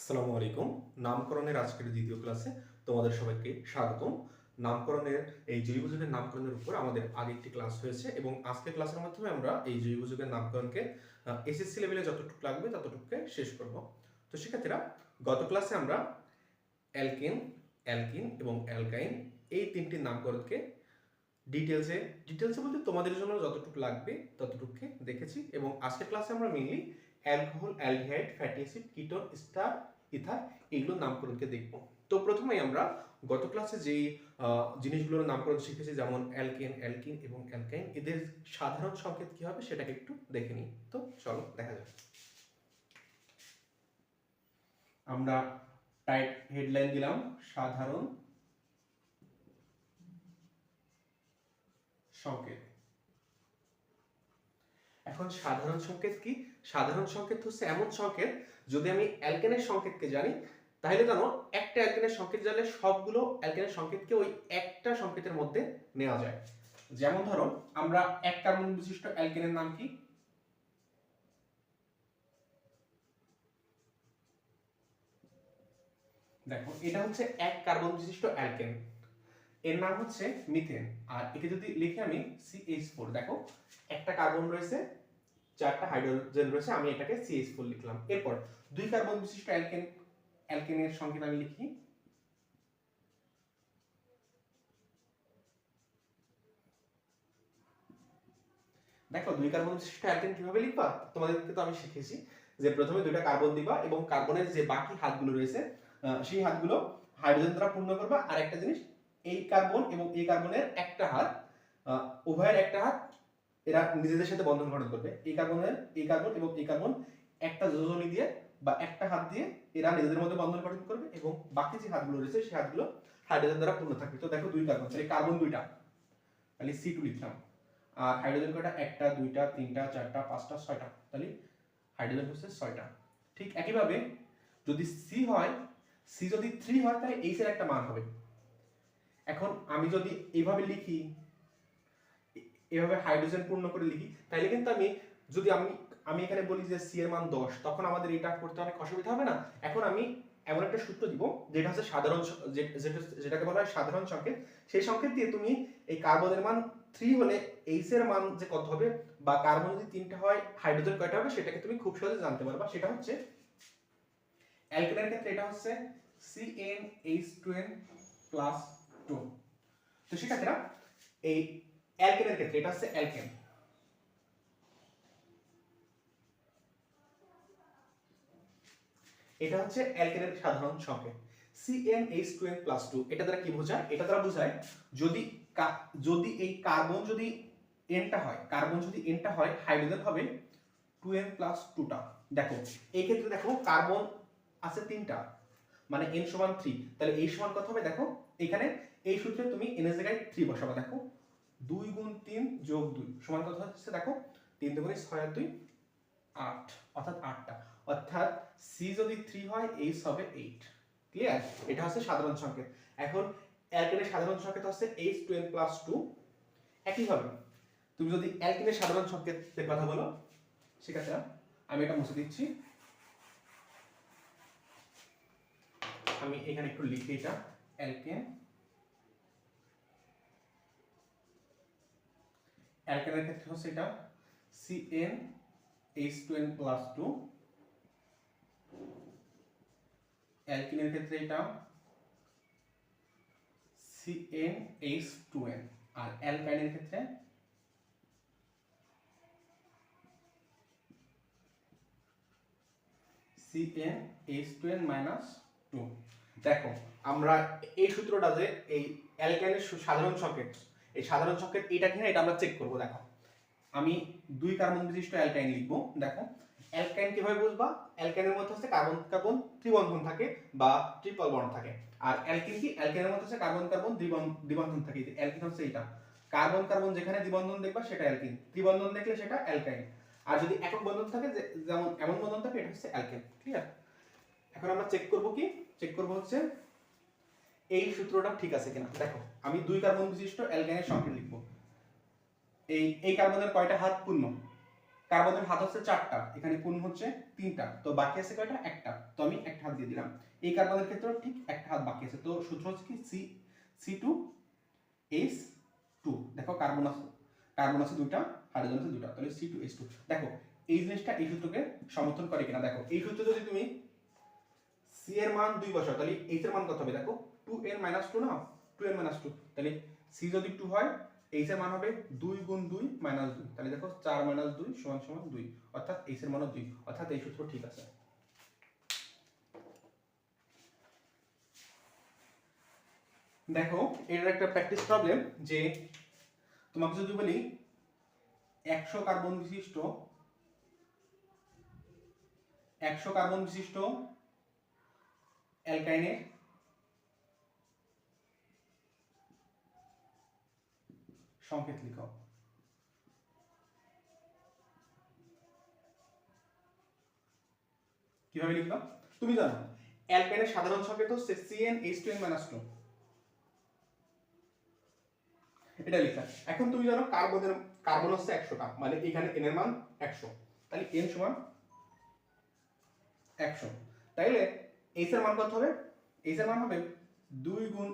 আসসালামু আলাইকুম। নামকরণের আজকের দ্বিতীয় ক্লাসে তোমাদের সবাইকে স্বাগতম। নামকরণের, এই জৈব যুগের নামকরণের উপর আমাদের আগে একটি ক্লাস হয়েছে এবং আজকের ক্লাসের মাধ্যমে আমরা এই জৈব যুগের নামকরণকে এসএসসি লেভেলে যতটুকু লাগবে ততটুকুকে শেষ করব। তো শিক্ষার্থীরা, গত ক্লাসে আমরা অ্যালকিন অ্যালকিন এবং অ্যালকাইন এই তিনটি নামকরণকে ডিটেলসে ডিটেলসে বলতে তোমাদের জন্য যতটুকু লাগবে ততটুকুকে দেখেছি এবং আজকের ক্লাসে আমরা mainly alcohol aldehyde fatty acid ketone ester ether এগুলোর নামকরণকে দেখব। তো প্রথমেই আমরা গত ক্লাসে আহ, জিনিসগুলোর নামকরণ শিখেছি যেমন অ্যালকেন অ্যালকিন এবং অ্যালকাইন এদের সাধারণ সংকেত কি হবে সেটাকে একটু দেখে নিই। তো চলো দেখা যাক। আমরা টাইপ হেডলাইন দিলাম সাধারণ সংকেত। এখন সাধারণ সংকেত কি? সাধারণ সংকেত হচ্ছে এমন সংকেত, যদি আমি অ্যালকেনের সংকেতকে জানি, তাহলে জানো একটা অ্যালকেনের সংকেত জানলে সবগুলো অ্যালকেনের সংকেতকে ওই একটা সংকেতের মধ্যে নেওয়া যায়। যেমন ধরো, আমরা এক কার্বন বিশিষ্ট অ্যালকেনের নাম কি? দেখো, এটা হচ্ছে এক কার্বন বিশিষ্ট অ্যালকেন। এর নাম হচ্ছে মিথেন। আর একে যদি লিখে আমি সিএইচ ফোর দেখো, একটা কার্বন রয়েছে চারটা হাইড্রোজেন রয়েছে, আমি এটাকে সিএইচ ফোর লিখলাম। এরপর দুই কার্বন বিশিষ্ট অ্যালকেন অ্যালকেনের সংকেত আমি লিখি। দেখো, দুই কার্বন বিশিষ্ট অ্যালকেন কীভাবে লিখবা? তোমাদেরকে তো আমি শিখেছি যে প্রথমে দুইটা কার্বন দিবা এবং কার্বনের যে বাকি হাতগুলো রয়েছে সেই হাতগুলো হাইড্রোজেন দ্বারা পূর্ণ করবা। আর একটা জিনিস, এই কার্বন এবং এই কার্বনের একটা হাত উভয়ের একটা হাত এরা নিজেদের সাথে বন্ধন গঠন করবে। এই কার্বনের, এই কার্বন এবং এই কার্বন একটা যোজনী দিয়ে বা একটা হাত দিয়ে এরা নিজেদের মধ্যে বন্ধন গঠন করবে এবং বাকি যে হাতগুলো রয়েছে, সেই হাতগুলো হাইড্রোজেন দ্বারা পূর্ণ থাকবে। তো দেখো দুই কার্বন, তাহলে কার্বন দুইটা, তাহলে সি টু লিখলাম আর হাইড্রোজেন কয়টা? একটা, দুইটা, তিনটা, চারটা, পাঁচটা, ছয়টা। তাহলে হাইড্রোজেন হচ্ছে ছয়টা। ঠিক একইভাবে যদি সি হয় সি যদি থ্রি হয়, তাহলে এইচ এর একটা মান হবে। এখন আমি যদি এইভাবে লিখি এভাবে হাইড্রোজেন পূর্ণ করে লিখি তাহলে কিন্তু আমি, যদি আমি আমি এখানে বলি যে সি এর মান দশ, তখন আমাদের এটা করতে অনেক অসুবিধা হবে না। এখন আমি এমন একটা সূত্র দিব, যেটা হচ্ছে সাধারণ যেটা যেটাকে বলা হয় সাধারণ সংকেত। সেই সংকেত দিয়ে তুমি এই কার্বনের মান থ্রি হলে এইচ এর মান যে কত হবে, বা কার্বন যদি তিনটা হয় হাইড্রোজেন কয়টা হবে, সেটাকে তুমি খুব সহজে জানতে পারবা। সেটা হচ্ছে অ্যালকেনের ক্ষেত্রে এটা হচ্ছে CN H two N plus two তো শিক্ষার্থীরা, এই অ্যালকেনের ক্ষেত্রে, এটা হচ্ছে অ্যালকেন এটা হচ্ছে অ্যালকেনের সাধারণ সংকেত। CN H two N plus two এটা দ্বারা কি বোঝায়? এটা দ্বারা বোঝায় যদি যদি এই কার্বন যদি এনটা হয়, কার্বন যদি এনটা হয়, হাইড্রোজেন হবে টু এন প্লাস টুটা দেখো, এই ক্ষেত্রে দেখো কার্বন আছে তিনটা মানে এন সমান থ্রি তাহলে এই সমান কত হবে? দেখো, এখানে এই সূত্রে তুমি এন এর জায়গায় থ্রি বসাবা, দেখো। দুই গুণ তিন যোগ দুই। সমান কত হচ্ছে দেখো, তিন দুগুণে ছয় আর দুই, আট। অর্থাৎ আটটা। অর্থাৎ সি যদি থ্রি হয় এইচ হবে এইট ক্লিয়ার এটা হচ্ছে সাধারণ সংকেত। এখন অ্যালকেনের সাধারণ সংকেত হচ্ছে H two n plus two একইভাবে তুমি যদি অ্যালকেনের সাধারণ সংকেতের কথা বলো, সেক্ষেত্রে আমি এটা মুছে দিচ্ছি। আমি এখানে একটু লিখি এটা অ্যালকেন অ্যালকেনের ক্ষেত্রে হচ্ছে এটা C n H two n plus two অ্যালকিনের ক্ষেত্রে এটা C n H two n আর অ্যালকাইনের ক্ষেত্রে C n H two n minus two দেখো, আমরা এই সূত্রটা যে এই অ্যালকাইনের সাধারণ সংকেত এই সাধারণ সংকেত এটা কিনা, এটা আমরা চেক করব, দেখো। আমি দুই কার্বন বিশিষ্ট অ্যালকাইন লিখব, দেখো। অ্যালকাইন কীভাবে বুঝবা? অ্যালকাইনের মধ্যে হচ্ছে কার্বন কার্বন ত্রিবন্ধন থাকে বা ট্রিপল বন্ড থাকে। আর অ্যালকিন কি? অ্যালকাইনের মধ্যে হচ্ছে কার্বন কার্বন দ্বিবন্ধন থাকে। অ্যালকিন হচ্ছে এটা কার্বন কার্বন যেখানে দ্বিবন্ধন দেখবা, সেটা অ্যালকিন। ত্রিবন্ধন দেখলে সেটা অ্যালকাইন। আর যদি একক বন্ধন থাকে যেমন এমন বন্ধন থাকে, এটা হচ্ছে অ্যালকেন। ক্লিয়ার এখন আমরা চেক করব কি? চেক করব হচ্ছে, এই সূত্রটা ঠিক আছে কিনা? দেখো। আমি দুই কার্বন বিশিষ্ট অ্যালকেনের সংকেত লিখব। এই এই কার্বনের কয়টা হাত? পূর্ণ। কার্বনের হাত হচ্ছে চারটা, এখানে কোন হচ্ছে তিনটা, তো বাকি আছে কয়টা? একটা। তো আমি একটা হাত দিয়ে দিলাম। এই কার্বনের ক্ষেত্রেও ঠিক একটা হাত বাকি আছে, তো সূত্র হচ্ছে কি? C C two, S two. দেখো কার্বন আছে কার্বন আছে দুটা হাইড্রোজেন আছে দুটা তাহলে সি টু, এস টু। দেখো, এই জিনিসটা এই সূত্রকে সমর্থন করে কিনা, দেখো। এই সূত্রে যদি তুমি সি এর মান দুই বসাও, তাহলে এইচ এর মান কত হবে? দেখো, টু এর মাইনাস টু না? টু এর মাইনাস টু তাহলে সি যদি টু হয় এইচ এর মান হবে দুই গুণ দুই মাইনাস দুই। তাহলে দেখো চার মাইনাস দুই সমান সমান দুই। অর্থাৎ এইচ এর মানও দুই। অর্থাৎ এই সূত্র ঠিক আছে। দেখো এর একটা প্র্যাকটিস প্রবলেম যে তোমাকে যদি বলি একশো কার্বন বিশিষ্ট, একশো কার্বন বিশিষ্ট অ্যালকাইনের সংকেত লিখো। কীভাবে লিখবা? তুমি জানো অ্যালকাইনের সাধারণ সংকেত হচ্ছে C n H two n minus two এটা লেখা। এখন তুমি জানো কার্বনের, কার্বন হচ্ছে একশোটা মানে এখানে এন এর মান একশো। তাহলে এন সমান একশো। তাইলে এইচ এর মান কত হবে? এইচ এর মান হবে দুই গুণ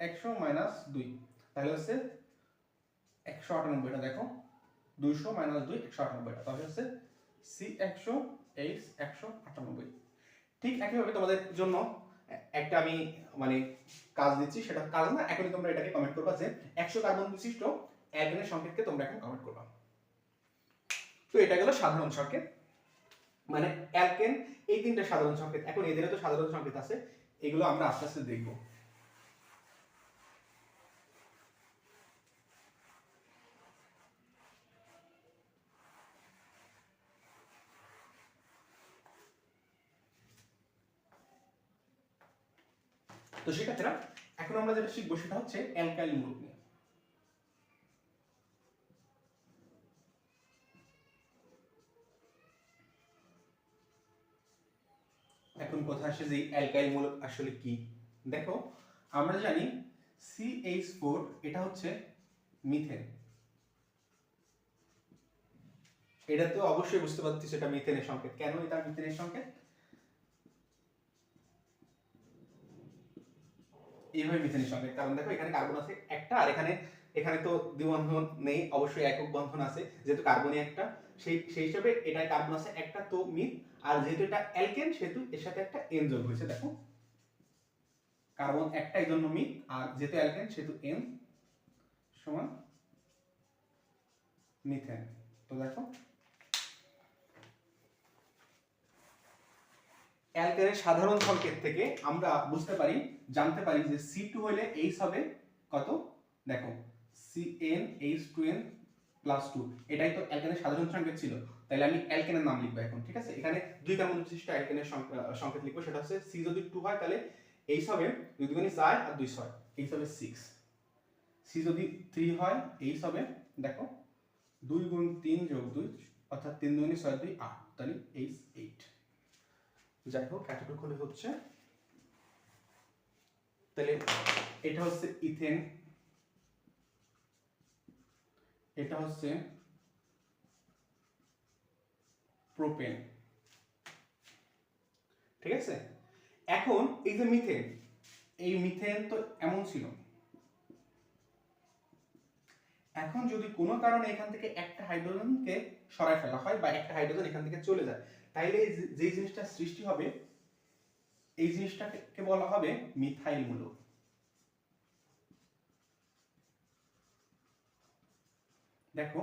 একশো মাইনাস দুই। তাহলে হচ্ছে একশো আটানব্বইটা, দেখো। দুইশো মাইনাস দুই, একশো আটানব্বইটা। তাহলে হচ্ছে সি একশো এইচ একশো আটানব্বই। ঠিক একইভাবে তোমাদের জন্য একটা আমি মানে কাজ দিচ্ছি, সেটা কাজ না, এখনই তোমরা এটাকে কমেন্ট করবা যে একশো কার্বন বিশিষ্ট অ্যালকেনের সংকেতকে তোমরা এখন কমেন্ট করবা। তো এটা গেল সাধারণ সংকেত। মানে অ্যালকেন, এই তিনটা সাধারণ সংকেত, এখন এদেরও তো সাধারণ সংকেত আছে, এগুলো আমরা আস্তে আস্তে দেখব। তো শিক্ষার্থীরা এখন আমরা যেটা শিখব সেটা হচ্ছে অ্যালকাইল মূলক নিয়ে। এখন কথা আসে যে অ্যালকাইল মূলক আসলে কি? দেখো, আমরা জানি CH4 এটা হচ্ছে মিথেন। এটা তো অবশ্যই বুঝতে পারছিস এটা মিথেনের সংকেত। কেন এটা মিথেনের সংকেত? এইভাবে মিথেনের সংকেত কারণ দেখো, এখানে কার্বন আছে একটা, আর এখানে এখানে তো দ্বিবন্ধন নেই, অবশ্যই একক বন্ধন আছে, যেহেতু কার্বনই একটা। সেই সেই হিসাবে এটাই কার্বন আছে একটা তো মিথ আর যেহেতু এটা অ্যালকেন সেহেতু এর সাথে একটা এন যোগ হয়েছে, দেখো। কার্বন একটাই জন্য মিথ আর যেহেতু অ্যালকেন সেহেতু এন সমান মিথেন তো দেখো অ্যালকেনের সাধারণ সংকেত থেকে আমরা বুঝতে পারি, জানতে পারি যে সি টু হলে এইচ হবে কত? দেখো C n H two n plus two এটাই তো অ্যালকেনের সাধারণ সংকেত ছিল। তাহলে আমি অ্যালকেনের নাম লিখব এখন, ঠিক আছে? এখানে দুই কার্বন বিশিষ্ট অ্যালকেনের সংকেত লিখব, সেটা হচ্ছে সি যদি টু হয়, তাহলে এইচ হবে দুই দুগুণে চার আর দুই ছয় এইচ হবে সিক্স সি যদি থ্রি হয় এইচ হবে, দেখো, দুই গুণ তিন যোগ দুই, অর্থাৎ তিন দুগুণে ছয় দুই আট, তাহলে এইচ এইট যাই হোক এতটুকু হলে হচ্ছে। তাহলে এটা হচ্ছে ইথেন। এটা হচ্ছে প্রোপেন। ঠিক আছে? এখন এই যে মিথেন, এই মিথেন তো এমন ছিল। এখন যদি কোনো কারণে এখান থেকে একটা হাইড্রোজেনকে সরায় ফেলা হয় বা একটা হাইড্রোজেন এখান থেকে চলে যায় তাইলে যে- জিনিসটা সৃষ্টি হবে, এই জিনিসটাকে বলা হবে মিথাইল মূলক দেখো,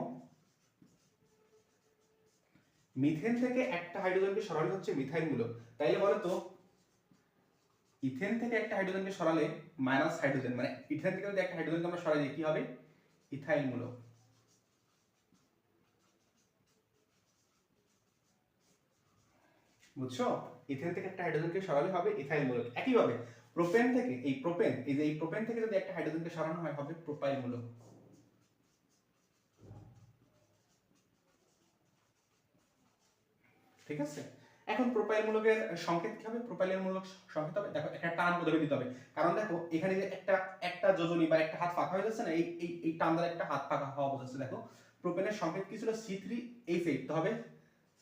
মিথেন থেকে একটা হাইড্রোজেনকে সরালে হচ্ছে মিথাইল মূলক তাইলে বলো তো ইথেন থেকে একটা হাইড্রোজেনকে সরালে মাইনাস হাইড্রোজেন মানে ইথেন থেকে যদি একটা হাইড্রোজেনকে আমরা সরাই কি হবে? ইথাইল মূলক বুঝছ? ইথেন থেকে একটা হাইড্রোজেনকে সরালে হবে ইথাইল মূলক। একইভাবে প্রোপেন থেকে, এই প্রোপেন এই যে এই প্রোপেন থেকে যদি একটা হাইড্রোজেনকে সরানো হয়, হবে প্রোপাইল মূলক। ঠিক আছে? এখন প্রোপাইল মূলকের সংকেত কি হবে? প্রোপাইলের মূলক সংকেত হবে? দেখো একটা টান বদলে দিতে হবে। কারণ দেখো, এখানে যে একটা একটা যোজনী বা একটা হাত ফাঁকা হয়ে যাচ্ছে না, এই এই টান দ্বারা একটা হাত ফাঁকা হওয়া বোঝাচ্ছে। দেখো প্রোপেনের সংকেত কি ছিল? সি থ্রি এইচ এইট হবে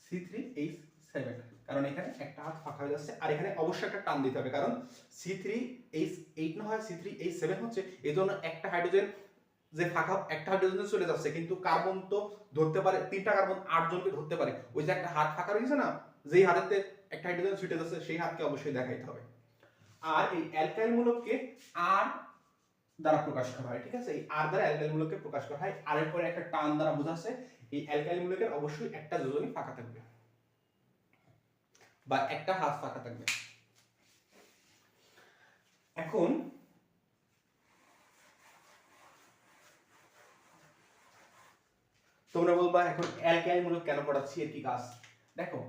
সি থ্রি এইচ সেভেন কারণ এখানে একটা হাত ফাঁকা হয়ে যাচ্ছে, আর এখানে অবশ্যই একটা টান দিতে হবে, কারণ সি থ্রি এইচ এইট না হয় সি থ্রি এইচ সেভেন হচ্ছে, এই জন্য একটা হাইড্রোজেন যে ফাঁকা, একটা হাইড্রোজেন চলে যাচ্ছে, কিন্তু কার্বন তো ধরতে পারে, তিনটা কার্বন আট জনকে ধরতে পারে। ওই যে একটা হাত ফাঁকা রয়েছে না, যেই হাতেতে একটা হাইড্রোজেন ছুটে যাচ্ছে, সেই হাতকে অবশ্যই দেখাইতে হবে। আর এই অ্যালকাইল মূলককে আর দ্বারা প্রকাশ করা হয়, ঠিক আছে? এই আর দ্বারা অ্যালকাইল মূলককে প্রকাশ করা হয়, আর এর পরে একটা টান দ্বারা বোঝাচ্ছে, এই অ্যালকাইল মূলকের অবশ্যই একটা যোজনী ফাঁকা থাকবে। বা একটা হাত ফাঁকা থাকবে। এখন তোমরা বলবা, এখন অ্যালকাইল মূলক কেন পড়াচ্ছি? এর কি কাজ? দেখো,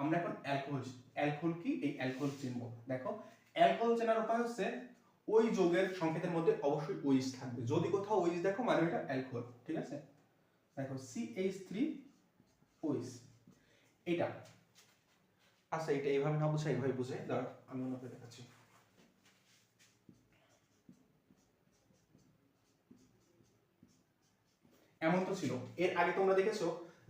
আমরা এখন অ্যালকোহল অ্যালকোহল কি? এই অ্যালকোহল চিনবো। দেখো, অ্যালকোহল চেনার উপায় হচ্ছে ওই যোগের সংকেতের মধ্যে অবশ্যই ওইস থাকবে। যদি কোথাও ওইস দেখো মানে এটা অ্যালকোহল, ঠিক আছে? দেখো সি এইচ থ্রি ওইস এটা আচ্ছা এটা এইভাবে না বুঝে, এইভাবে বুঝে। দাঁড়া আমি অন্যভাবে দেখাচ্ছি। এমন তো ছিল। এর আগে তোমরা দেখেছ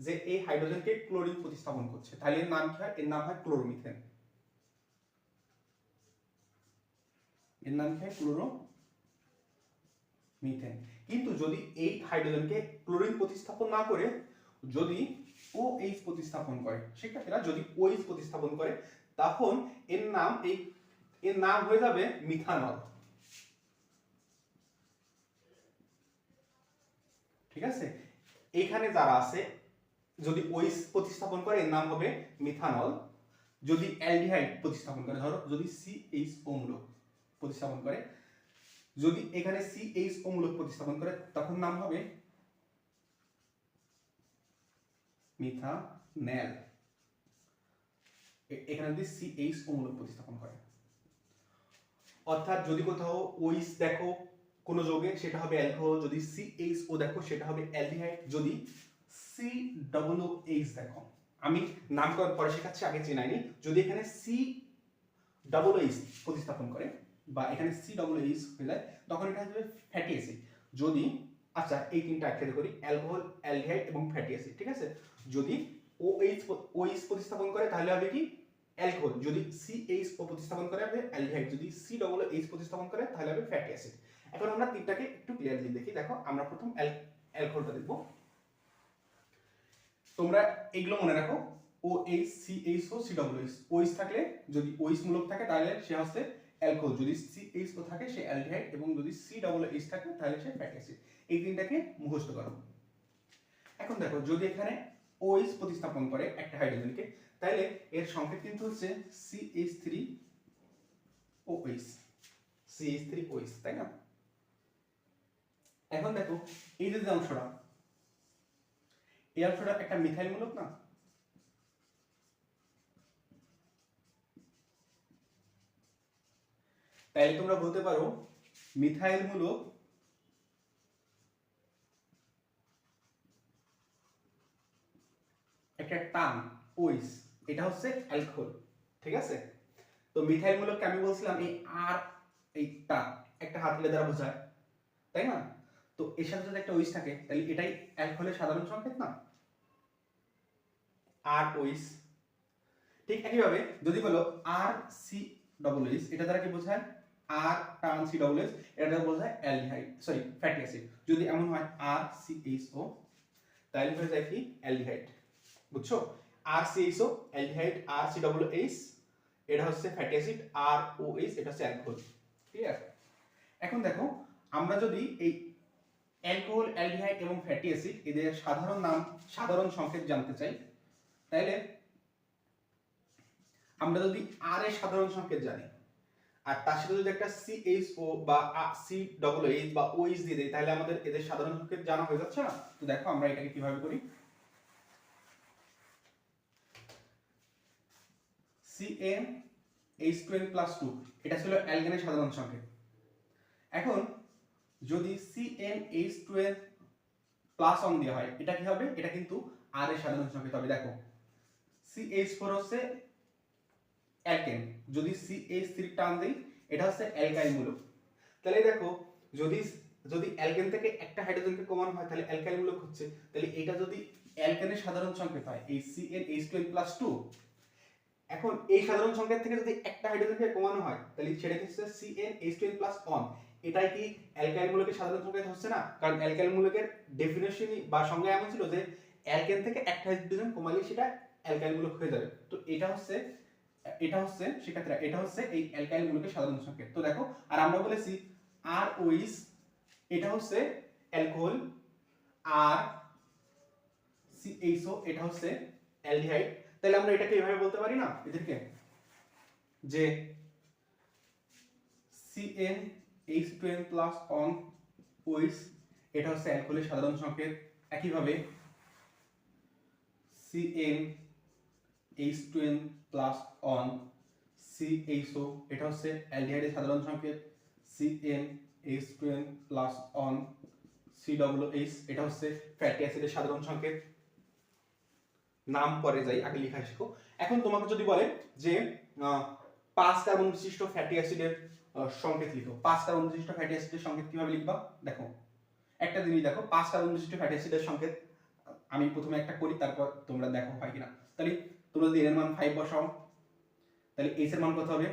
যে এই হাইড্রোজেনকে ক্লোরিন প্রতিস্থাপন করছে। তাহলে এর নাম কি হয়? এর নাম হয় ক্লোরোমিথেন। এর নাম কি হয়? ক্লোরো মিথেন কিন্তু যদি এই হাইড্রোজেনকে ক্লোরিন প্রতিস্থাপন না করে, যদি ও এইচ প্রতিস্থাপন করে। শিক্ষার্থীরা যদি ও এইচ প্রতিস্থাপন করে, তখন এর নাম এই, এর নাম হয়ে যাবে মিথানল। ঠিক আছে? এখানে যারা আছে, যদি ওইস প্রতিস্থাপন করে, এর নাম হবে মিথানল। যদি অ্যালডিহাইড প্রতিস্থাপন করে, ধরো যদি এইচ অম্লক প্রতিস্থাপন করে। যদি এখানে এইচ অম্লক প্রতিস্থাপন করে, তখন নাম হবে মিথানেল এখানে যদি সি এইচ অম্লক প্রতিস্থাপন করে। অর্থাৎ যদি কোথাও ওইস দেখো, কোনো যোগে, সেটা হবে অ্যালকোহল যদি সি এইচ ও দেখো, সেটা হবে অ্যালডিহাইড যদি সি ডবল এইচ দেখো। আমি নামকরণ পরে শেখাচ্ছি, আগে চেনাইনি। যদি এখানে সি ডবল এইচ প্রতিস্থাপন করে, বা এখানে সি ডবল এইচ হয়ে যায় তখন এটা হবে ফ্যাটি অ্যাসিড যদি আচ্ছা এই তিনটা একসাথে করি অ্যালকোহল অ্যালডিহাইড এবং ফ্যাটি অ্যাসিড ঠিক আছে? যদি ও এইচ ও এইচ প্রতিস্থাপন করে, তাহলে হবে কি? অ্যালকোহল। যদি সি এইচ ও প্রতিস্থাপন করে, হবে অ্যালডিহাইড যদি সি ডবল এইচ প্রতিস্থাপন করে, তাহলে হবে ফ্যাটি অ্যাসিড। এখন আমরা তিনটাকে একটু ক্লিয়ারলি দেখি। দেখো, আমরা প্রথম অ্যালকোহলটা দেখব। তোমরা এগুলো মনে রাখো। O H C O C double H O H থাকলে যদি ওইচ মূলক থাকে, তাহলে সে হচ্ছে অ্যালকোহল। যদি সি এইচ ও থাকে, সে অ্যালডিহাইড এবং যদি সি ডবল এইচ থাকে, তাহলে সে ফ্যাটি অ্যাসিড। এই তিনটাকে মুখস্থ করো। এখন দেখো, যদি এখানে ওইচ প্রতিস্থাপন করে একটা হাইড্রোজেনকে তাহলে এর সংকেত কিন্তু হচ্ছে C H three O H C H three O H তাই না? এখন দেখো, এই যে অংশটা, এই অংশটা একটা মিথাইল মূলক না? তাইলে তোমরা বলতে পারো মিথাইল মূলক একটা টান ওইস এটা হচ্ছে অ্যালকোহল ঠিক আছে? তো মিথাইল মূলককে আমি বলছিলাম এই আর এইটা একটা হাত হাতলে দ্বারা বোঝায়, তাই না? তো এর সাথে যদি একটা ওইস থাকে, তাহলে এটাই অ্যালকোহলের সাধারণ সংকেত না? আর ওইস ঠিক একইভাবে যদি বলো আর সি ডবল এইচ এটা দ্বারা কি বোঝায়? আর টান সি ডবল এইচ এটা বোঝায় অ্যালডিহাইড সরি ফ্যাটি অ্যাসিড যদি এমন হয়, আর সি এইচ ও তাহলে হয়ে যায় কি? অ্যালডিহাইড বুঝছ? আর সি এইচ ও অ্যালডিহাইড আর সি ডবল এইচ এটা হচ্ছে ফ্যাটি অ্যাসিড আর ও এইচ এটা হচ্ছে অ্যালকোহল ক্লিয়ার এখন দেখো, আমরা যদি এই অ্যালকোহল অ্যালডিহাইড এবং ফ্যাটি অ্যাসিড এদের সাধারণ নাম, সাধারণ সংকেত জানতে চাই তাহলে আমরা যদি আর এর সাধারণ সংকেত জানি, আর তার সাথে যদি একটা সি এইচ ও বা সি ডবল এইচ বা ও এইচ দিয়ে দিই তাহলে আমাদের এদের সাধারণ সংকেত জানা হয়ে যাচ্ছে না? তো দেখো আমরা এটাকে কীভাবে করি? C m H two n plus two এটা ছিল অ্যালগেনের সাধারণ সংকেত এখন যদি C n H n plus one দেওয়া হয়, এটা কি হবে? এটা কিন্তু আর এর সাধারণ সংকেত হবে দেখো সি হচ্ছে অ্যালকেন। যদি সি থ্রি টান দেই, এটা হচ্ছে অ্যালকাইল মূলক। তাহলে দেখো, যদি যদি অ্যালকেন থেকে একটা হাইড্রোজেনকে কমানো হয়, তাহলে অ্যালকাইল মূলক হচ্ছে। তাহলে এটা যদি অ্যালকেনের সাধারণ সংকেত হয়, এই C n H two plus two এখন এই সাধারণ সংকেত থেকে যদি একটা হাইড্রোজেনকে কমানো হয়, তাহলে সেটা হচ্ছে? C n H two plus one এটাই কি অ্যালকাইল মূলকের সাধারণ সংকেত হচ্ছে না? কারণ অ্যালকাইল মূলকের ডেফিনেশনই বা সংজ্ঞা এমন ছিল যে অ্যালকেন থেকে একটা হাইড্রোজেন কমালে সেটা অ্যালকাইল মূলক হয়ে যাবে। তো এটা হচ্ছে এটা হচ্ছে সেক্ষেত্রে এটা হচ্ছে এই অ্যালকাইল মূলকের সাধারণ সংকেত। তো দেখো, আর আমরা বলেছি আর ওইস এটা হচ্ছে অ্যালকোহল আর সি সিএইচও এটা হচ্ছে অ্যালডিহাইড তাহলে আমরা এটাকে এভাবে বলতে পারি না? এদেরকে? যে C n H two n plus one O H এটা হচ্ছে অ্যালকোহলের সাধারণ সংকেত। একইভাবে C n H two n plus one C H O এটা হচ্ছে অ্যালডিহাইডের সাধারণ সংকেত। C n H two n plus one C double H এটা হচ্ছে ফ্যাটি অ্যাসিডের সাধারণ সংকেত। নাম পরে যাই, আগে লেখা শিখো। এখন তোমাকে যদি বলে যে পাঁচ কার্বন বিশিষ্ট ফ্যাটি অ্যাসিডের সংকেত লিখো। পাঁচ কার্বন বিশিষ্ট ফ্যাটি অ্যাসিডের সংকেত কীভাবে লিখবা? দেখো, একটা জিনিস দেখো পাঁচ কার্বন বিশিষ্ট ফ্যাটি অ্যাসিডের সংকেত, আমি প্রথমে একটা করি, তারপর তোমরা দেখো হয় কিনা। তাহলে তোমরা যদি এর মান ফাইভ বসাও, তাহলে এইচ এর মান কত হবে?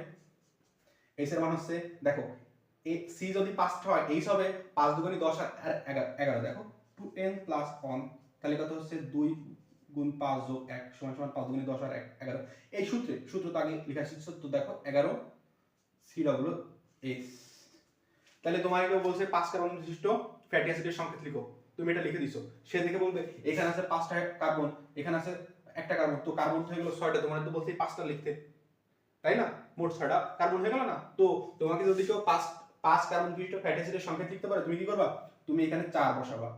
এইচ এর মান হচ্ছে, দেখো সি যদি পাঁচটা হয় এইচ হবে পাঁচ দুগুণি দশ আর এগারো দেখো টু এন প্লাস ওয়ান তাহলে কত হচ্ছে? দুই গুণ পাঁচ যোগ এক সমান সমান পাঁচ দুগুণে দশ আর এক, এগারো। এই সূত্রে, সূত্র তো আগে লেখা শিখছো তো দেখো, এগারো সি ডব্লিউ এস তাহলে তোমার কেউ বলছে পাঁচ কার্বন বিশিষ্ট ফ্যাটি অ্যাসিডের সংকেত লিখো। তুমি এটা লিখে দিছো। সে দেখে বলবে, এখানে আছে পাঁচটা কার্বন, এখানে আছে একটা কার্বন। তো কার্বন হয়ে গেল ছয়টা, তোমার তো বলছে পাঁচটা লিখতে। তাই না? মোট ছয়টা কার্বন হয়ে গেল না? তো তোমাকে যদি কেউ পাঁচ পাঁচ কার্বন বিশিষ্ট ফ্যাটি অ্যাসিডের সংকেত লিখতে পারে, তুমি কি করবা? তুমি এখানে চার বসাবা।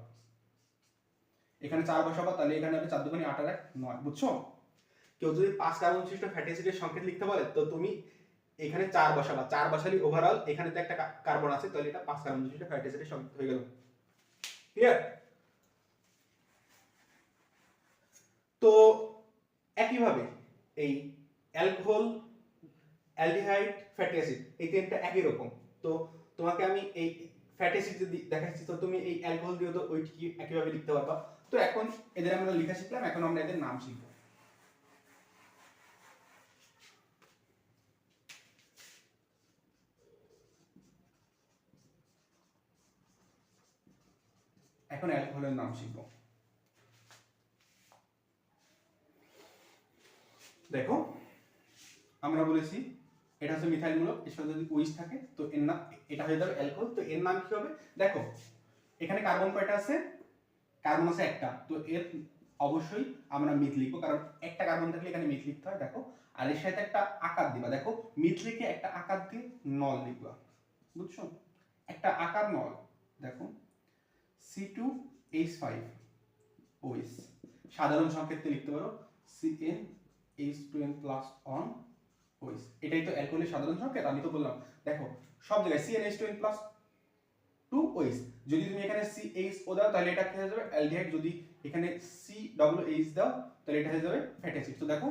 এখানে চার বসাবা তাহলে এখানে হবে চার দুগুণে আট আর এক, নয়, বুঝছ? কেউ যদি পাঁচ কার্বন বিশিষ্ট ফ্যাটি অ্যাসিডের সংকেত লিখতে বলে, তো তুমি এখানে চার বসাবা চার বসালে ওভারঅল এখানে তো একটা কার্বন আছে, তাহলে এটা পাঁচ কার্বন বিশিষ্ট ফ্যাটি অ্যাসিডের সংকেত হয়ে গেল। ক্লিয়ার তো একইভাবে এই অ্যালকোহল অ্যালডিহাইড ফ্যাটি অ্যাসিড এই তিনটা একই রকম। তো তোমাকে আমি এই ফ্যাটি অ্যাসিড যদি দেখাচ্ছি, তো তুমি এই অ্যালকোহল দিয়ে তো ওই একইভাবে লিখতে পারবা। তো এখন এদের আমরা লেখা শিখলাম, এখন আমরা এদের নাম শিখব। এখন অ্যালকোহলের নাম শিখব। দেখো, আমরা বলেছি এটা হচ্ছে মিথাইল মূলক এর সাথে যদি ওইস থাকে, তো এর নাম এটা হয়ে যাবে অ্যালকোহল, তো এর নাম কি হবে? দেখো, এখানে কার্বন কয়টা আছে? কার্বন আছে একটা। তো এর অবশ্যই আমরা মিথ লিখব, কারণ একটা কার্বন থাকলে এখানে মিথ লিখতে হয়, দেখো। আর এর সাথে একটা আকার দিবা, দেখো। মিথ লিখে একটা আকার দিয়ে নল লিখবা, বুঝছ? একটা আকার নল দেখো। C two H five O H সাধারণ সংকেতে লিখতে পারো। C n H two n plus one O H এটাই তো অ্যালকোহলের সাধারণ সংকেত, আমি তো বললাম। দেখো, সব জায়গায় C n H two n plus two O H যদি তুমি এখানে সি এইচ ও দাও, তাহলে এটা হয়ে যাবে? অ্যালডিহাইড যদি এখানে সি ডব্লিউ এইচ দাও, তাহলে এটা হয়ে যাবে ফ্যাটি অ্যাসিড তো দেখো,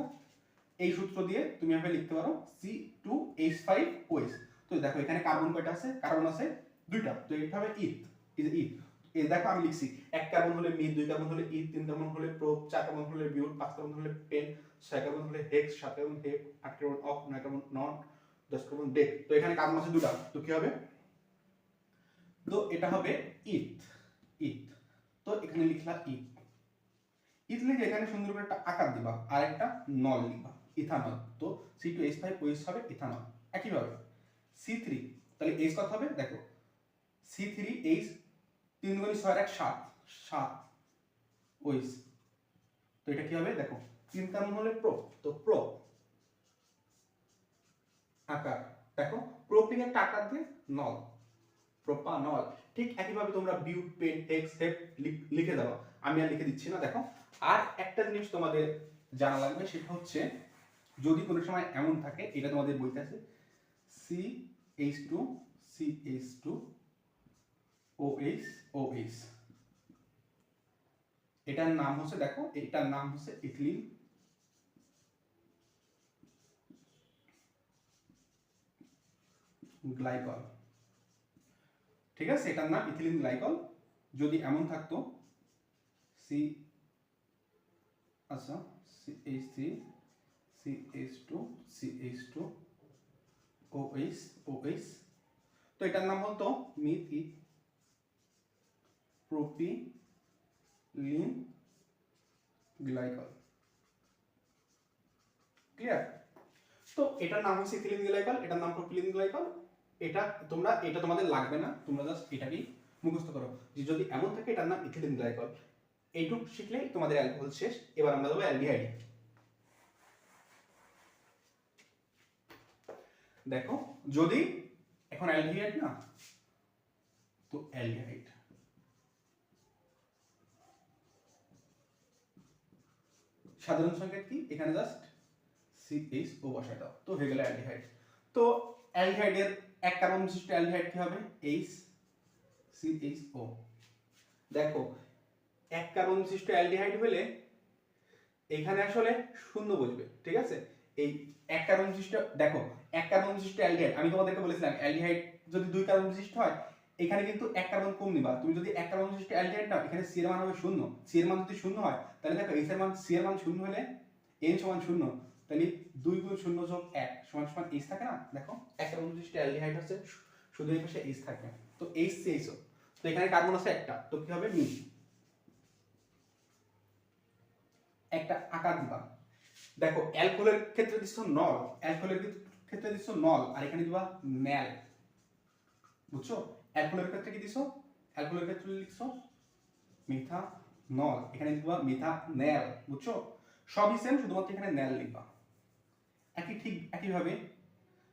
এই সূত্র দিয়ে তুমি এভাবে লিখতে পারো C two H five O H তো দেখো, এখানে কার্বন কয়টা আছে? কার্বন আছে দুইটা। তো এটা হবে ইথ ইজ ইথ এই দেখো, আমি লিখছি, এক কার্বন হলে মিথ, দুই কার্বন হলে ইথ তিন কার্বন হলে প্রোপ চার কার্বন হলে বিউট পাঁচ কার্বন হলে পেন ছয় কার্বন হলে হেক্স সাত কার্বন হেপ আট কার্বন অফ নয় কার্বন নট দশ কার্বন ডেক তো এখানে কার্বন আছে দুটা তো কি হবে? তো এটা হবে ইথ ইথ। তো এখানে লিখলা ইথ। ইথ লিখে এখানে সুন্দর করে একটা আকার দিবা, আর একটা নল লিখবা ইথানল। তো C two H five O H হবে ইথানল। একইভাবে সি থ্রি তাহলে এইচ কত হবে? দেখো সি থ্রি এইচ তিন গুণি ছয় এক, সাত। সাত ওইস তো এটা কি হবে? দেখো, তিন কার্বন হলে প্রো। তো প্রো আকার। দেখো প্রোপিং একটা আকার দিয়ে নল। প্রোপানল ঠিক একইভাবে তোমরা বিউট পেন হেক্স হেপ লিখে দাও। আমি আর লিখে দিচ্ছি না, দেখো। আর একটা জিনিস তোমাদের জানা লাগবে, সেটা হচ্ছে যদি কোনো সময় এমন থাকে, এটা তোমাদের বইতে আছে C H two C H two O H O H এটার নাম হচ্ছে, দেখো, এটার নাম হচ্ছে ইথিলিন গ্লাইকল। ঠিক আছে? এটার নাম ইথিলিন গ্লাইকল। যদি এমন থাকতো সি আচ্ছা C H three C H two C H two O H O H তো এটার নাম হতো মিথ ই প্রোপিলিন গ্লাইকল। ক্লিয়ার? তো এটার নাম হচ্ছে ইথিলিন গ্লাইকল, এটার নাম প্রোপিলিন গ্লাইকল। এটা তোমরা, এটা তোমাদের লাগবে না, তোমরা জাস্ট এটাকেই মুখস্থ করো। যে যদি এমন থাকে, এটার নাম ইথিলিন গ্লাইকল এইটুক শিখলেই তোমাদের অ্যালকোহল শেষ। এবার আমরা দেবো অ্যালডিহাইড দেখো, যদি এখন অ্যালডিহাইড না, তো অ্যালডিহাইড সাধারণ সংকেত কি? এখানে জাস্ট সি এইচ ও বসায় দাও। তো হয়ে গেল অ্যালডিহাইড তো অ্যালডিহাইডের এক কার্বন বিশিষ্ট অ্যালডিহাইড কি হবে? এইচ সি এইচ ও দেখো, এক কার্বন বিশিষ্ট অ্যালডিহাইড হলে এখানে আসলে শূন্য বসবে, ঠিক আছে? এই এক কার্বন বিশিষ্ট, দেখো, এক কার্বন বিশিষ্ট অ্যালডিহাইড, আমি তোমাদেরকে বলেছিলাম, অ্যালডিহাইড যদি দুই কার্বন বিশিষ্ট হয়, এখানে কিন্তু এক কার্বন কম নিবা। তুমি যদি এক কার্বন বিশিষ্ট অ্যালডিহাইড নাও, এখানে সি এর মান হবে শূন্য। সি এর মান যদি শূন্য হয়, তাহলে দেখো এইচ এর মান সি এর মান শূন্য হলে এন সমান শূন্য। তাহলে দুই গুণ শূন্য যোগ এক সমান সমান এইচ থাকে না? দেখো এক কার্বন বিশিষ্ট অ্যালডিহাইড হচ্ছে, শুধু এই পাশে এইচ থাকবে তো এইচ এইচ তো এখানে কার্বন আছে একটা, তো কি হবে? মিল একটা আকার দিবা। দেখো, অ্যালকোহলের ক্ষেত্রে দিচ্ছ নল, অ্যালকোহলের ক্ষেত্রে দিচ্ছ নল, আর এখানে দিবা ন্যাল বুঝছ? অ্যালকোহলের ক্ষেত্রে কি দিছো অ্যালকোহলের ক্ষেত্রে লিখছো মিথা নল, এখানে দিবা মিথা ন্যাল, বুঝছ? সবই সেম শুধুমাত্র এখানে ন্যাল লিখবা। একই ঠিক একইভাবে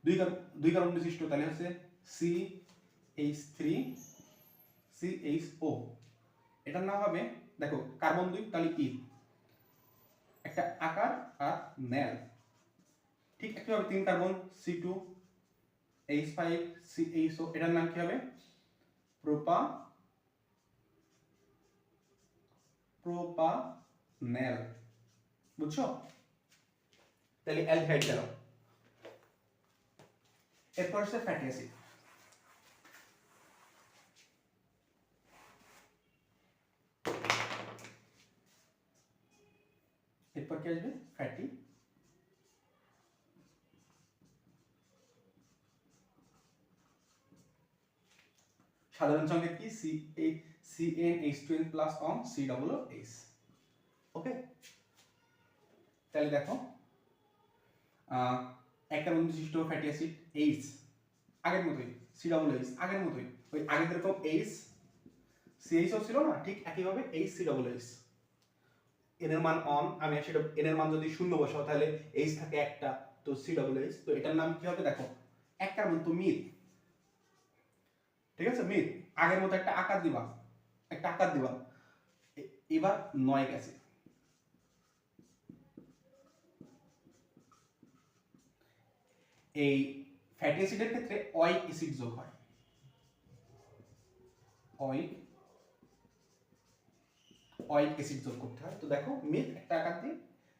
দুই দুই কার্বন বিশিষ্ট, তাহলে হচ্ছে C H three C H O এটার নাম হবে, দেখো কার্বন দুই, তাহলে ই একটা আকার আর ন্যাল ঠিক একইভাবে তিন carbon C two H five C H O এটার নাম কি হবে? প্রোপা প্রোপা ন্যাল বুঝছ? তাহলে অ্যালডিহাইড গেল এরপর হচ্ছে ফ্যাটি অ্যাসিড এরপর কি আসবে? ফ্যাটি সাধারণ সংকেত কি? সি এ C n H two n plus one C double H okay তাহলে দেখো আহ, বন্ধু বিশিষ্ট ফ্যাটি অ্যাসিড এইচ আগের মতোই সি ডবল এইচ আগের মতোই। ওই আগে যেরকম এইচ সি এইচও ছিল না ঠিক একইভাবে H C double H n এর মান অন আমি সেটা এন এর মান যদি শূন্য বসাও তাহলে এইচ থাকে একটা তো সি ডবল এইচ তো এটার নাম কি হবে দেখো? এক কার্বন তো মিথ ঠিক আছে? মিথ আগের মতো একটা আকার দিবা। একটা আকার দিবা। এবার নয় গেছে। এই ফ্যাটি অ্যাসিডের ক্ষেত্রে অয়েক অ্যাসিড যোগ হয়। অয়েক অয়েক অ্যাসিড যোগ করতে হয়। তো দেখো মিথ একটা আকার দিয়ে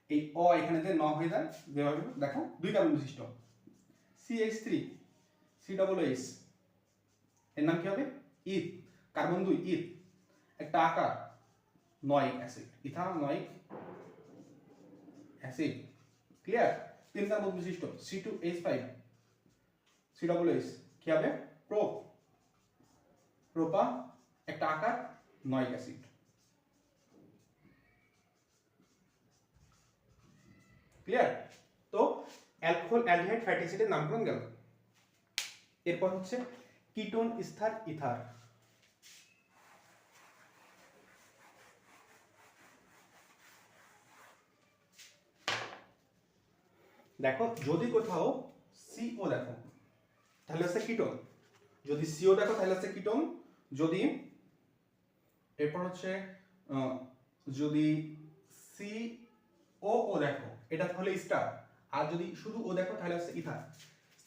এই অ এখানে যে ন হয়ে যায় যেভাবে দেখো, দুই কার্বন বিশিষ্ট। C H three C double H এর নাম কি হবে? ইথ কার্বন দুই ইথ একটা আকার নয়িক অ্যাসিড ইথানয়িক অ্যাসিড ক্লিয়ার তিন কার্বন বিশিষ্ট C two H five C double H কি হবে? প্রো প্রোপা একটা আকার নয়িক অ্যাসিড ক্লিয়ার তো অ্যালকোহল অ্যালডিহাইড ফ্যাটি অ্যাসিডের নামকরণ গেল। এরপর হচ্ছে কিটোন স্থির ইথার দেখো, যদি কোথাও সিও দেখো, তাহলে হচ্ছে কিটোন যদি সিও দেখো, তাহলে হচ্ছে কিটোন যদি, এরপর হচ্ছে যদি সি ও ও দেখো, এটা তাহলে স্টার আর যদি শুধু ও দেখো, তাহলে হচ্ছে ether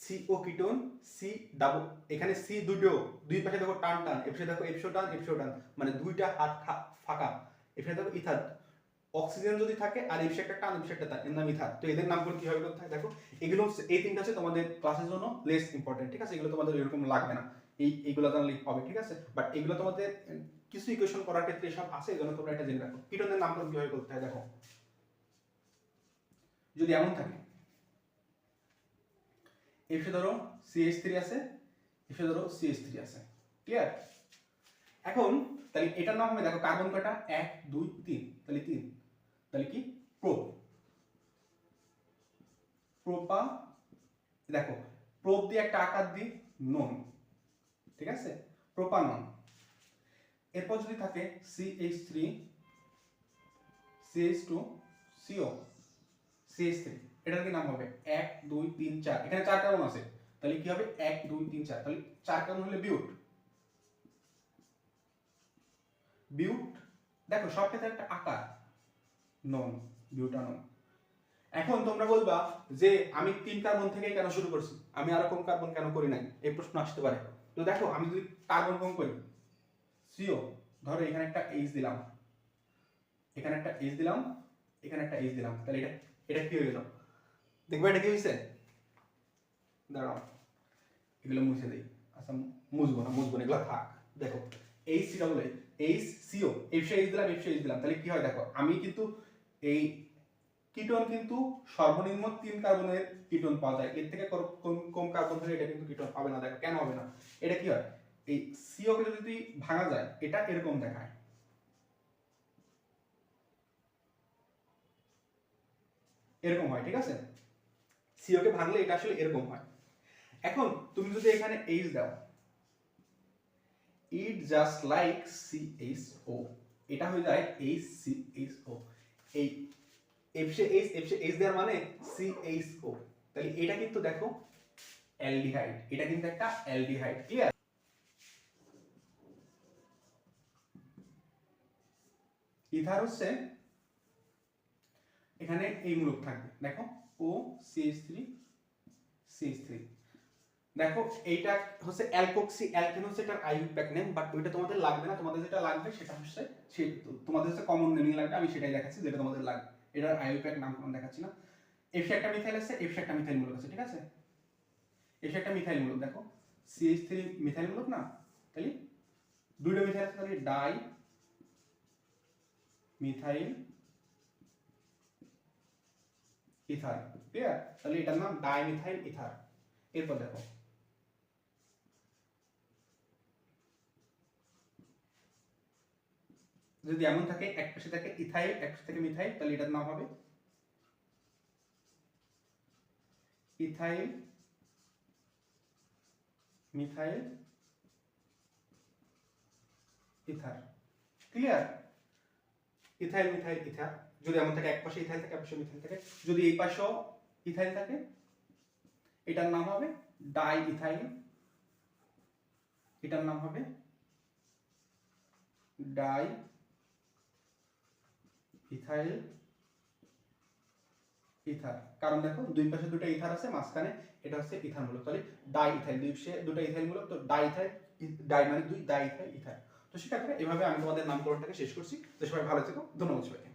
C O ketone C double এখানে সি দুটো, দুই পাশে দেখো টান টান এপাশে দেখো এপসো টান এপসো টান মানে দুইটা হাত ফাঁকা। এখানে দেখো ইথার অক্সিজেন যদি থাকে আর এপসে একটা টান এর নাম তো এদের নামগুলো কীভাবে করতে হয়? দেখো, এগুলো এই তিনটা হচ্ছে তোমাদের ক্লাসের জন্য লেস ইম্পর্টেন্ট ঠিক আছে? এগুলো তোমাদের এরকম লাগবে না। এই, এইগুলো জানলে হবে, ঠিক আছে? বাট এগুলো তোমাদের কিছু ইকুয়েশন করার ক্ষেত্রে সব আছে এই জন্য তোমরা এটা জেনে রাখো। কিটনের নামকরণ কীভাবে করতে হয়, দেখো। যদি এমন থাকে এসে ধরো সিএইচ থ্রি আছে এসে ধরো সিএইচ থ্রি আছে ক্লিয়ার এখন, তাহলে এটার নাম হবে, দেখো কার্বন কয়টা এক, দুই, তিন, তাহলে তিন। তাহলে কি? প্রো প্রোপা দেখো প্রোপ দিয়ে একটা আকার দিই, নন। ঠিক আছে? প্রোপানন। এরপর যদি থাকে C H three C H two C O C H three এটার কি নাম হবে? এক, দুই, তিন, চার। এখানে চার কার্বন আছে। তাহলে কি হবে? এক, দুই, তিন, চার। তাহলে চার কার্বন হলে বিউট বিউট দেখো, সব ক্ষেত্রে একটা আকার। নন বিউটানন এখন তোমরা বলবা যে আমি তিন কার্বন থেকে কেন শুরু করছি? আমি আরও কম কার্বন কেন করি নাই? এই প্রশ্ন আসতে পারে। তো দেখো, আমি যদি কার্বন কম করি, সিও, ধরো এখানে একটা এইচ দিলাম। এখানে একটা এইচ দিলাম, এখানে একটা এইচ দিলাম। তাহলে এটা এটা কি হয়ে গেল? দেখবে এটা কি হয়েছে? দাঁড়াও, এগুলো মুছে দিই। আচ্ছা মুছবো না মুছবো না, এগুলো থাক। দেখো H C double H C O এফসে H দিলাম এফসে এইচ দিলাম। তাহলে কি হয় দেখো, আমি কিন্তু এই কিটোন কিন্তু সর্বনিম্ন তিন কার্বনের কিটোন পাওয়া যায়। এর থেকে কম- কার্বন হলে এটা কিন্তু কিটোন পাবে না। দেখো, কেন হবে না? এটা কি হয়? এই সিও কে যদি ভাঙা যায়, এটা এরকম দেখায়। এরকম হয়, ঠিক আছে? সিও কে ভাঙলে এটা আসলে এরকম হয়। এখন তুমি যদি এখানে এইচ দাও ইট জাস্ট লাইক সিএইচও এটা হয়ে যায় এইচ সিএইচও এই এফসে এইচ এফসে এইচ দেওয়ার মানে সিএইচও তাহলে এটা কিন্তু দেখো অ্যালডিহাইড, এটা কিন্তু একটা অ্যালডিহাইড, ক্লিয়ার? ইথার হচ্ছে এখানে এই মূলক থাকবে। দেখো O C H three C H three দেখো, এইটা হচ্ছে অ্যালকোক্সি অ্যালকেন হচ্ছে এটার আইউক ব্যাক নেম বাট ওইটা তোমাদের লাগবে না। তোমাদের যেটা লাগবে সেটা হচ্ছে সেই তোমাদের হচ্ছে কমন নেমিং লাগবে, আমি সেটাই দেখাচ্ছি, যেটা তোমাদের লাগবে। এটার নাম কোনো দেখাচ্ছি না। এফসে একটা মিথাইল আছে এফসে একটা মিথাইল মূলক আছে, ঠিক আছে? এফসে একটা মিথাইল মূলক, দেখো। সিএইচ থ্রি মিথাইল মূলক না? তাহলে দুইটা মিথাইল আছে, তাহলে ডাই মিথাইল ইথার ক্লিয়ার তাহলে এটার নাম ডাইমিথাইল ইথার এরপর দেখো যদি এমন থাকে, এক পাশে থাকে ইথাইল, এক পাশে থাকে মিথাইল, তাহলে এটার নাম হবে ethyl, methyl, ether. Clear ethyl, methyl, ether. যদি এমন থাকে, এক পাশে ইথাইল থাকে, এক পাশে মিথাইল থাকে, যদি এই পাশেও ইথাইল থাকে, এটার নাম হবে ডাই ইথাইল এটার নাম হবে ডাই ইথাইল ইথার। কারণ দেখো, দুই পাশে দুটো ইথার আছে, মাঝখানে এটা হচ্ছে ইথার মূলক তাহলে ডাই ইথাইল দুই পাশে দুটো ইথাইল মূলক, তো ডাই ইথাইল ডাই মানে দুই ডাই ইথাইল ইথার। তো সেক্ষেত্রে এভাবে আমি তোমাদের নামকরণটাকে শেষ করছি। তো সবাই ভালো থেকো। ধন্যবাদ সবাইকে।